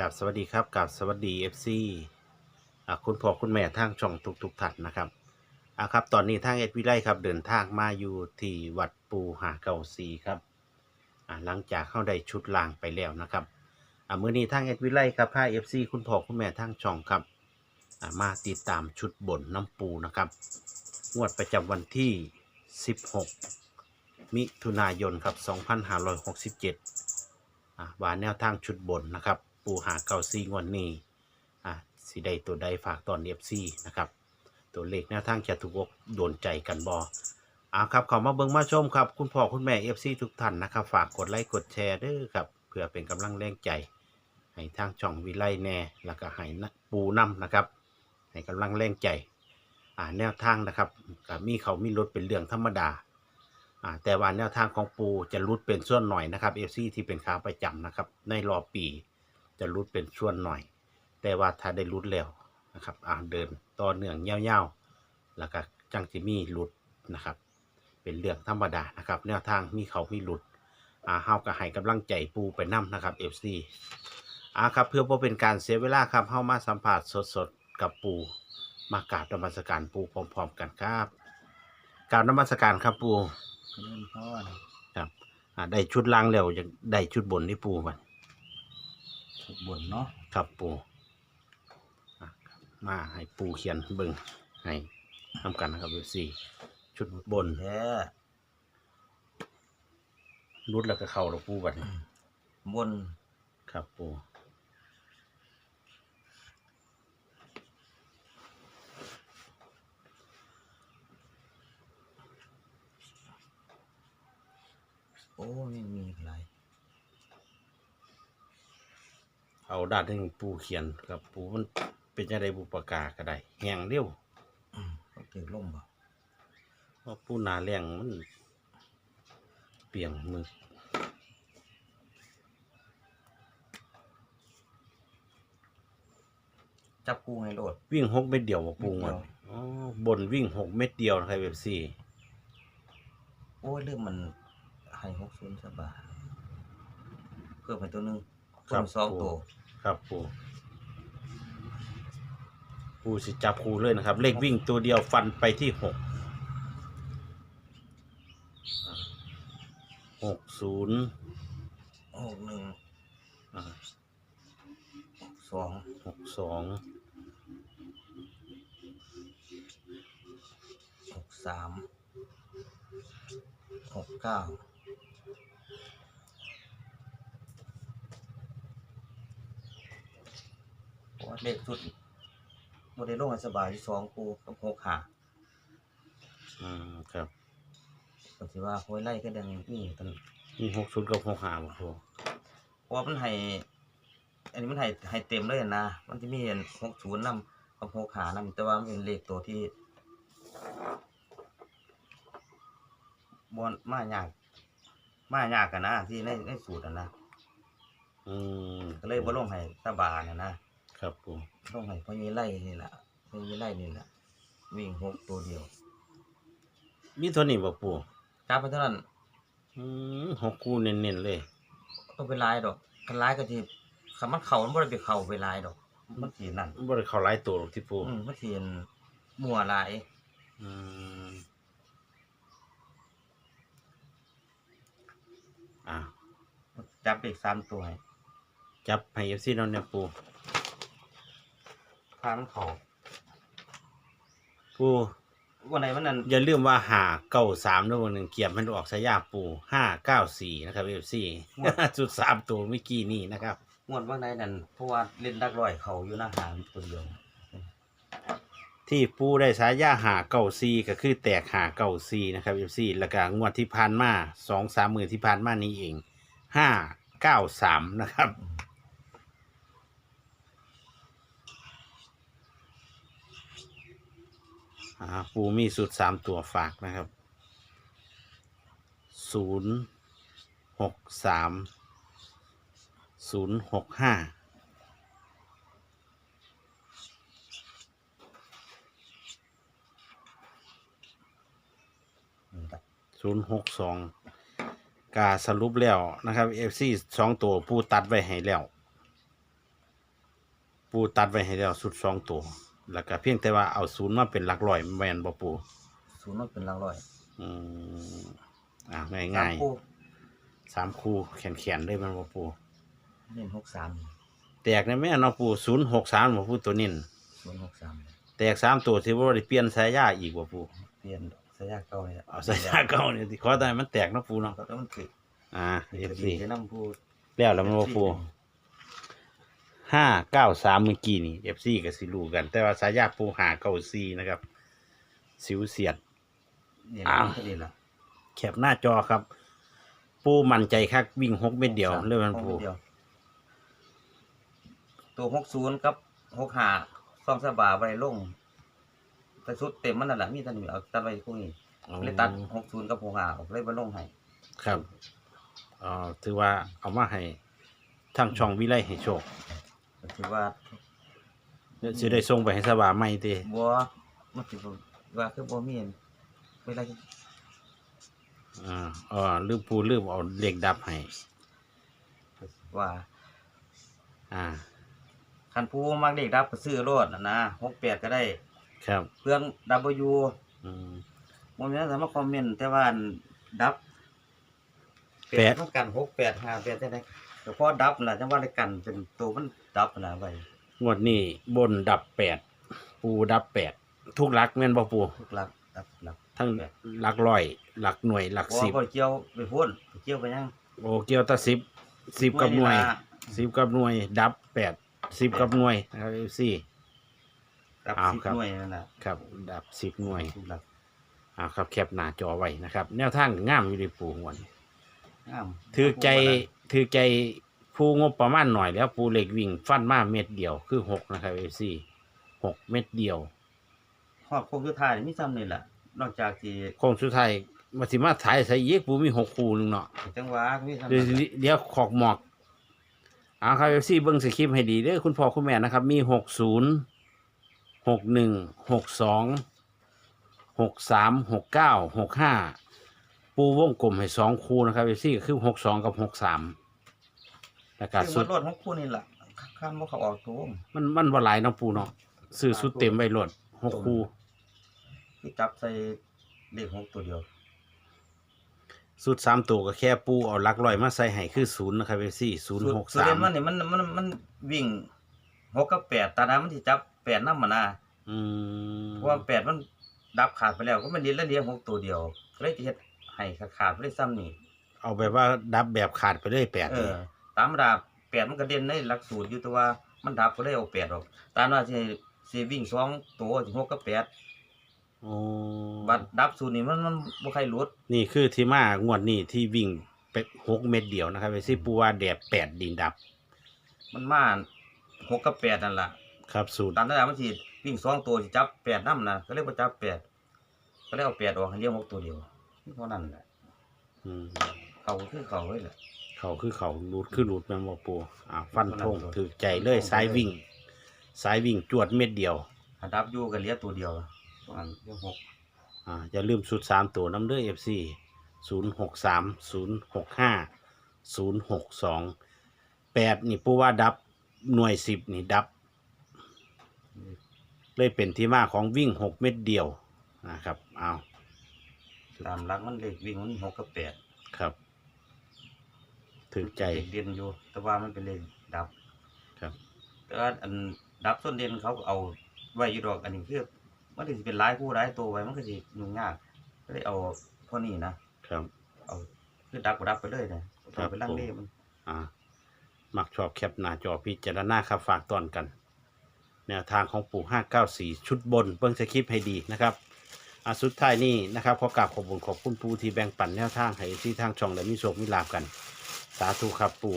กับสวัสดีครับกับสวัสดี FC อะคุณพ่อคุณแม่ทางช่องทุกทุกๆท่านนะครับอะครับ ตอนนี้ทางเอ็ดวิไลครับเดินทางมาอยู่ที่วัดปูหาเก่าซีครับอะหลังจากเข้าได้ชุดลางไปแล้วนะครับอะมื้อนี้ทางเอ็ดวิไลครับพา FC คุณพ่อคุณแม่ทางช่องครับอะมาติดตามชุดบนน้ำปูนะครับงวดประจำวันที่ 16 มิถุนายนครับ2567อะว่าแนวทางชุดบนนะครับ ปูหาเก่าซีงวันนี้อะสีใดตัวใดฝากตอนเอฟซีนะครับตัวเลขแนวทางจะถูกอกโดนใจกันบออะครับขามาเบิ่งมาชมครับ คุณพ่อคุณแม่เอฟซีทุกท่านนะครับ ฝากกดไลค์กดแชร์ด้วยครับเพื่อเป็นกำลังแรงใจ ให้ทางช่องวิไลแน่แล้วก็ให้ปูน้ำนะครับ ให้กำลังแรงใจอ่าแนวทางนะครับกับมีเขามีรถเป็นเรื่องธรรมดาอ่าแต่ว่าแนวทางของปูจะรุดเป็นส่วนหน่อยนะครับเอฟซีที่เป็นขาประจำนะครับ ในรอบปี จะรุดเป็นส่วนหน่อย แต่ว่าถ้าได้รุดแล้วนะครับอ่าเดินต่อเนื่องยาวๆแล้วก็จังจิมีรุดนะครับ เป็นเรื่องธรรมดานะครับ แนวทางมีเขามีหลุดอ่าเฮาก็ให้กำลังใจปูไปนํนะครับ FC อ่าครับเพื่อบ่เป็นการเสียเวลาครับเฮามาสัมผัสสดๆกับปูมากราบนมัสการปูพร้อมๆกันครับกราบนมัสการครับปูเล่นพ่อนะครับอ่าได้ชุดล่างแล้วยังได้ชุดบนที่ปูมันถูก บนเนาะครับปูอะมาให้ปูเขียนเบิ่งให้ทำกันนะครับเอฟซีชุดบนแท้รุดแล้วก็เข้าแล้วปูบัดนี้บนครับปูโอ้ไม่มีอะไร เอาด้านที่ปูเขียนครับปูมันเป็นจะได้บุปากาก็ได้แห้งเร็วก็เกิดล่มบ่เพราะปูหนาแรงมันเปียงมือจับกูไงโลด วิ่งหกเม็ดเดียวบ่ปูมันเม็ดเดียวอ๋อบนวิ่งหกเม็ดเดียวนะครับเอฟซีโอ้ยเรื่องมันให้หกศูนย์สบาทเพิ่มไปตัวหนึง เพิ่มสองตัว ครับปูปูสิจับคูเลยนะครับ เลขวิ่งตัวเดียวฟันไปที่หกหกศูนย์หกหนึ่งอ่าหกสองหกสองหกสามหกเก้าเพราะ ว่าเลขสุดโมเดลลงให้สบายที่สองกูกับหกหาอืมครับก็สิว่าโหยไล่ก็ดังนี่ตันมีหกศูนย์กับหกห้าบ่ปูเพราะว่ามันให้อันนี้มันให้ให้เต็มเลยนะมันจะมีหกศูนย์นำกับหกหานำแต่ว่ามันเป็นเลขตัวที่บอนมายากมายากกันนะที่ในในสูตรอะนะอืมก็เลยบ่ลงให้ตาบานะนะ ครับปูลงให้พ่อยีไล่นี่แหละพ่อยีไล่นี่แหละวิ่งหกตัวเดียว มีเท่านี้บ่ปูจับไปเท่านั้นอืมหกคู่เน้นๆเลยต้องเป็นลายดอกกันลายก็ที่คำมันเข่ามันบ่ได้ไปเข่าไปลายดอก มันสีนั่นบ่ได้เข้าหลายตัวหรอกที่ปูอืมมันสีมัวลายอืมอ่าจับเด็กสามตัวให้จับให้เอฟซีนอนเนี่ยปูพามันเขาปูวันไหนมันนั่นอย่าลืมว่าหาเก้าสามด้วยวันหนึ่งเกียบมันออกสายาปูห้าเก้าสี่นะครับเอฟซีจุดสามตัวเมื่อกี้นี่นะครับงวดวันไหนนั่นเพราะว่าเล่นดักร้อยเขาอยู่หน้าหางตัวเดียวที่ปูได้สายาหาเก้าซีก็คือแตกหาเก้าซีนะครับเอฟซีแล้วก็งวดที่ผ่านมาสองสามหมื่นที่ผ่านมานี้เองห้าเก้าสามนะครับ อ่าปูมีสูตรสามตัวฝากนะครับศูนย์หกสามศูนย์หกห้าศูนย์หกสองกาสรุปแล้วนะครับเอฟซีสองตัว ปูตัดไว้ให้แล้ว ปูตัดไว้ให้แล้วสุดสองตัว แล้วก็เพียงแต่ว่าเอาศูนย์มาเป็นหลักร้อยแม่นบ่ปูศูนย์มันเป็นหลักร้อยอืมอ่าง่ายสมคู่ๆสามคู่แขนๆเลยแมันบ่ปูเน้นหกสามแตกในแม่เนาะปูศูนย์หกสามบ่ปูตัวนี้ศูนย์หกสามแตกสามตัวที่ว่าได้เปลี่ยนสายยาอีกบ่ปูเปลี่ยนสายยาเก่าเนี่ยเอาสายยาเก่าเนี่ยที่ขอได้มันแตกเนาะปูเนาะแล้วมันคืออ่าเอฟ FC ซีจะนำพูดแล้วแล้วมันบ่ปู ห้าเก้าสามเมื่อกี้นี่ FC ก็สิรู้กัน แต่ว่าสายยาปูหาเก้าสี่นะครับ สิวเสียดเนี่ยอ้าวก็ดีละแคปหน้าจอครับ ปูมั่นใจคักวิ่งหกเม็ดเดียวเรื่องมันหกปูเดียวตัวหกศูนย์กับหกห้าซองสบาไว้ลงแต่สุดเต็มมันนั่นแหละมีแตันเอาตัดไว้พวกนี้เลยตัดหกศูนย์กับหกห้าออกเลยไปลงให้ครับอ๋อถือว่าเอามาให้ทางช่องวิไลให้โชค ก็ถือว่าเดี๋ยวสิได้ส่งไปให้สบาใหม่ติบัวมันถือว่าคือบัวมีอันเวลาอ่าอ๋อลืมปูลืมเอาเลขดับให้ ว่าอ่า คันผู้มักเด็กดับก็ซื้อรถนะนะหกแปดก็ได้ ครับ เครื่องดับเบิลยูอืมโมเมนต์สามารถคอมเมนต์แต่ว่าอันดับแปด ต้องกันหกแปดห้าแปดได้ไหม แต่พอดับนะจังว่าได้กันเป็นตัวมันดับนะไปงวดนี้บนดับแปดปูดับแปดทุกหลักแม่นบ่ปูทุกหลักดับหลักทั้งหลักร้อยหลักหน่วยหลักบ่สิบบ่เกี่ยวไปพ่นไปเกี่ยวไปยังโอ้เกี่ยวแตาสิบสิบกับหน่วยนี่ล่ะสิบกับหน่วย ดับแปดสิบกับหน่วยนะครับสี่ดับอ้าวสิบครับ หน่วยนั่นน่ะครับ ดับสิบหน่วยทุกหลักอ่าครับแคปหน้าจอไว้นะครับ แนวทางงามอยู่ในปูหวนงามถือใจ ถือใจผู้งบประมาณหน่อยแล้วปูเหล็กวิ่งฟันมาเม็ดเดียวคือหกนะครับเอซี่หกเม็ดเดียวฮอดโค้งสุดท้ายนี่มีซ้ำนี่แหละนอกจากที่โค้งสุดท้ายมาสิมาถ่ายใส่เยกปูมีหกคู่หนึงเนาะจังหวะมีซ้ำเดี๋ยวเดี๋ยวขอกหมอกอ่าครับเอซี่เบิ้งสคริปต์ให้ดีเด้อคุณพ่อคุณแม่นะครับ มีหกศูนย์หกหนึ่งหกสองหกสามหกเก้าหกห้า ปูวงกลมให้สองคู่นะครับเอซี่ก็คือหกสองกับหกสามแล้วก็คือสุมัดนรถของคู่นี่แหละข้ามว่าเขาออกตัวมันมันบ่หลายเน้องปูเนาะซื้อสุดเต็มไว้รถหกคู่ที่จับใส่เลขหกตัวเดียวสุดสามตัวก็แค่ปูเอาหลักร้อยมาใส่ให้คือศูนย์นะครับเอซี่ศูนย์หกส่วนสาเด่มนมันนี่มันมันมันวิ่งหกกับแปดตาดามันที่จับแปดน้ำมันนะอืมเพราะว่าแปดมันดับขาดไปแล้วก็มันเดียนแล้วเดียวหกตัวเดียวก็เลยจะเฮ็ด ให้ขาดขาดไปได้ซ้ำนี่เอาแบบว่าดับแบบขาดไปเลยแปดเอนี่อตามดาบแปดมันก็เด่นในหลักสูตรอยู่แต่ว่ามันดับก็เลยเอาแปดออก ตามว่าสิสิวิ่งสองตัวสิหกกับแปดโอ้บัดดับสูตรนี่มันมันบ่ใครหลุดนี่คือที่มางวดนี้ที่วิ่งไปหกเม็ดเดียวนะครับเอซี่ปูว่าแดดแปดดินดับ มันมาหกกับแปดนั่นล่ะ ครับสูตรตามนั้นมันสิวิ่งสองตัวสิจับแปดน้ำนะก็เลยบ่จับแปดก็เลยเอาแปดออกให้เดียวหกตัวเดียว เท่านั้นแหละอืมเขาก็คือเขาเลยแหละ เขาคือเขารูดคือรูดแมงมอปูอ่าฟันธงฟันธงถือใจเลยสายวิ่ง สายวิ่งจวดเม็ดเดียว อันดับอยู่ก็เหลือตัวเดียวประมาณเดียวหกอ่าอย่าลืมสุดสามตัวน้ำเด้อเอฟซีศูนย์หกสามศูนย์หกห้าศูนย์หกสองแปดนี่ปูว่าดับหน่วยสิบนี่ดับ เลยเป็นที่มาของวิ่งหกเม็ดเดียวนะครับเอา ตามหลักมันเลขวิ่งมันหกกับแปดครับ ถือใจ เลขเด่นอยู่ แต่ว่ามันเป็นเลขดับครับ แต่ว่าอันดับส้นเด่นเขาก็เอาไว้อยู่ดอกอันนี้คือมันก็สิเป็นหลายคู่หลายตัวไว้มันก็สิยุ่งยากก็เลยเอาพวกนี้นะครับ เอาคือดับก็ดับไปเลยนะครับเอาไปลังเลมัน อ่า มักชอบแคปหน้าจอพิจารณาครับฝากตอนกัน แนวทางของปู่ห้าเก้าสี่ชุดบนเบิ้งสคริปต์ให้ดีนะครับ อาสุดท้ายนี่นะครับขอกราบขอบคุณขอบคุณปูที่แบ่งปันแนวทางให้ที่ทางช่องและมีโชคมีลาบกัน สาธุครับปู